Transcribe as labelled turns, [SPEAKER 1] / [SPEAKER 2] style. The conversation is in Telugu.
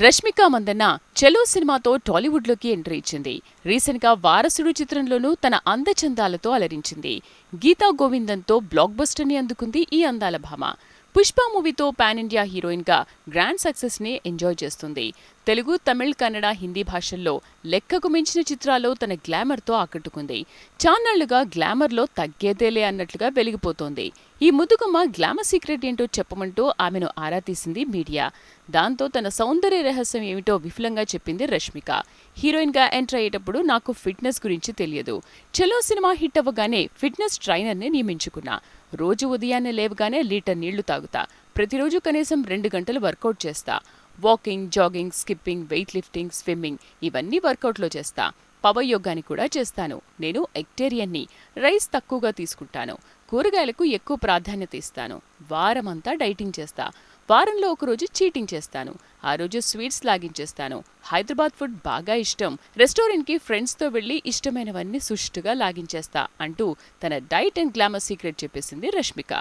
[SPEAKER 1] రష్మిక మందన్న చెలో సినిమాతో టాలీవుడ్లోకి ఎంట్రీ ఇచ్చింది. రీసెంట్గా వారసుడు చిత్రంలోనూ తన అందచందాలతో అలరించింది. గీతా గోవిందంతో బ్లాక్ బస్టర్ని అందుకుంది ఈ అందాల భామ. పుష్ప మూవీతో పాన్ ఇండియా హీరోయిన్గా గ్రాండ్ సక్సెస్ని ఎంజాయ్ చేస్తుంది. తెలుగు తమిళ్ కన్నడ హిందీ భాషల్లో లెక్కకు మించిన చిత్రాల్లో తన గ్లామర్తో ఆకట్టుకుంది. చాన్నాళ్ళుగా గ్లామర్లో తగ్గేదేలే అన్నట్లుగా వెలిగిపోతోంది. ఈ ముదుగుమ్మ గ్లామర్ సీక్రెట్ ఏంటో చెప్పమంటూ ఆమెను ఆరా తీసింది మీడియా. దాంతో తన సౌందర్య రహస్యం ఏమిటో విఫలంగా చెప్పింది రష్మిక. హీరోయిన్గా ఎంటర్ అయ్యేటప్పుడు నాకు ఫిట్నెస్ గురించి తెలియదు. చలో సినిమా హిట్ అవ్వగానే ఫిట్నెస్ ట్రైనర్ని నియమించుకున్నా. రోజు ఉదయాన్నే లేవగానే లీటర్ నీళ్ళు తాగుతా. ప్రతిరోజు కనీసం రెండు గంటలు వర్కౌట్ చేస్తా. Walking jogging skipping weight lifting swimming ఇవన్నీ వర్కౌట్లో చేస్తా. పవర్ కూడా చేస్తాను. నేను ఎక్టేరియన్ని. రైస్ తక్కువగా తీసుకుంటాను. కూరగాయలకు ఎక్కువ ప్రాధాన్యత ఇస్తాను. వారమంతా డైటింగ్ చేస్తా. వారంలో ఒకరోజు చీటింగ్ చేస్తాను. ఆ రోజు స్వీట్స్ లాగించేస్తాను. హైదరాబాద్ ఫుడ్ బాగా ఇష్టం. రెస్టారెంట్కి ఫ్రెండ్స్తో వెళ్ళి ఇష్టమైనవన్నీ సుష్టుగా లాగించేస్తా అంటూ తన డైట్ అండ్ గ్లామర్ సీక్రెట్ చెప్పేసింది రష్మిక.